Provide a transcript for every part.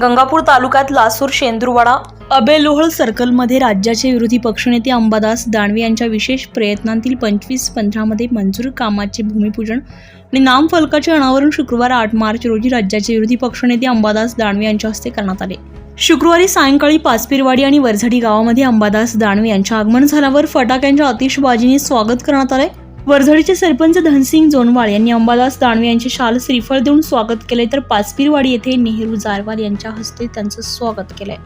गंगापूर तालुक्यात लासूर शेंद्रुवाडा. अबेलोहळ सर्कलमध्ये राज्याचे विरोधी पक्षनेते अंबादास दानवे यांच्या विशेष प्रयत्नांतील पंचवीस पंधरामध्ये मंजूर कामाचे भूमिपूजन आणि नामफलकाचे अनावरण शुक्रवार आठ मार्च रोजी राज्याचे विरोधी पक्षनेते अंबादास दानवे यांच्या हस्ते करण्यात आले. शुक्रवारी सायंकाळी पाचपिरवाडी आणि वरझडी गावामध्ये अंबादास दानवे यांच्या आगमन झाल्यावर फटाक्यांच्या आतिषबाजीने स्वागत करण्यात आले. वरझडीचे सरपंच धनसिंग जोनवाळ यांनी अंबादास दानवे यांचे शाल श्रीफळ देऊन स्वागत केले तर पाचपीरवाडी येथे नेहरू जारवाल यांच्या हस्ते त्यांचं स्वागत केलंय.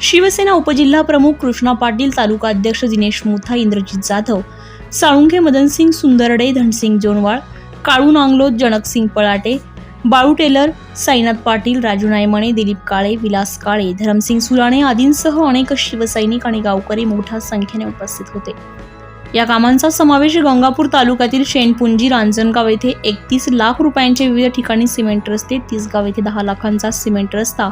शिवसेना उपजिल्हा प्रमुख कृष्णा पाटील तालुका अध्यक्ष दिनेश मोथा इंद्रजित जाधव साळुंखे मदनसिंग सुंदरडे धनसिंग जोनवाळ काळू नांगलोत जनकसिंग पळाटे बाळू टेलर साईनाथ पाटील राजू नायमणे दिलीप काळे विलास काळे धरमसिंग सुलाणे आदींसह अनेक शिवसैनिक आणि गावकरी मोठ्या संख्येने उपस्थित होते. या कामांचा समावेश गंगापूर तालुक्यातील शेणपुंजी रांजणगाव येथे एकतीस लाख रुपयांचे विविध ठिकाणी सिमेंट रस्ते तिसगाव येथे दहा लाखांचा सिमेंट रस्ता.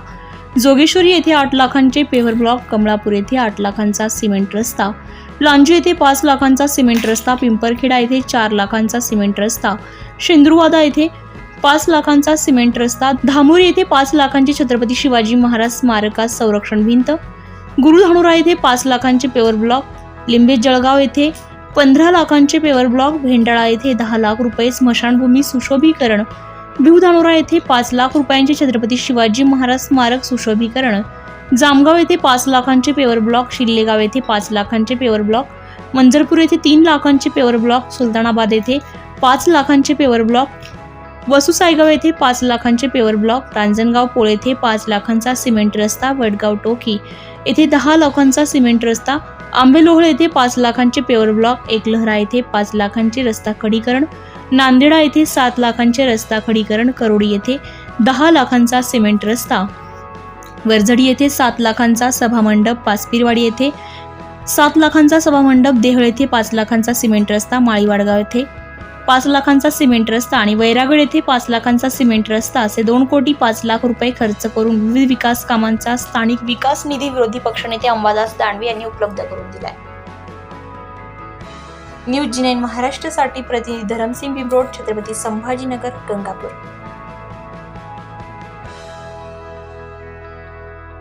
जोगेश्वरी येथे आठ लाखांचे पेव्हर ब्लॉक कमळापूर येथे आठ लाखांचा सिमेंट रस्ता. लांजू येथे पाच लाखांचा सिमेंट रस्ता पिंपरखेडा येथे चार लाखांचा सिमेंट रस्ता. शेंद्रुवादा येथे पाच लाखांचा सिमेंट रस्ता. धामोरी येथे पाच लाखांचे छत्रपती शिवाजी महाराज स्मारकास संरक्षण भिंत. गुरुधानुरा येथे पाच लाखांचे पेवर ब्लॉक. लिंबे जळगाव येथे पंधरा लाखांचे पेवर ब्लॉक भेंडाळा येथे दहा लाख रुपये स्मशानभूमी सुशोभीकरण. भिवधानोरा येथे पाच लाख रुपयांचे छत्रपती शिवाजी महाराज स्मारक सुशोभीकरण. जामगाव येथे पाच लाखांचे पेवर ब्लॉक शिल्लेगाव येथे पाच लाखांचे पेवर ब्लॉक मंजरपूर येथे तीन लाखांचे पेवर ब्लॉक सुलतानाबाद येथे पाच लाखांचे पेवर ब्लॉक वसुसायगाव येथे पाच लाखांचे पेवर ब्लॉक रांजणगाव पोळ येथे पाच लाखांचा सिमेंट रस्ता वडगाव टोकी येथे दहा लाखांचा सिमेंट रस्ता आंबेलोहळ येथे पाच लाखांचे पेवर ब्लॉक एकलहरा येथे पाच लाखांचे रस्ता खडीकरण नांदेडा येथे सात लाखांचे रस्ता खडीकरण करोडी येथे दहा लाखांचा सिमेंट रस्ता वरझडी येथे सात लाखांचा सभामंडप पाचपीरवाडी येथे सात लाखांचा सभामंडप देहळ येथे पाच लाखांचा सिमेंट रस्ता माळीवाडगाव येथे पाच लाखांचा सिमेंट रस्ता आणि वैरागड येथे पाच लाखांचा सिमेंट रस्ता असे दोन कोटी पाच लाख रुपये खर्च करून विविध विकास कामांचा स्थानिक विकास निधी विरोधी पक्षनेते अंबादास दानवे यांनी उपलब्ध करून दिलाय. न्यूज जी नाईन महाराष्ट्रासाठी प्रतिनिधी धरमसिंग बिमरोड छत्रपती संभाजीनगर गंगापूर.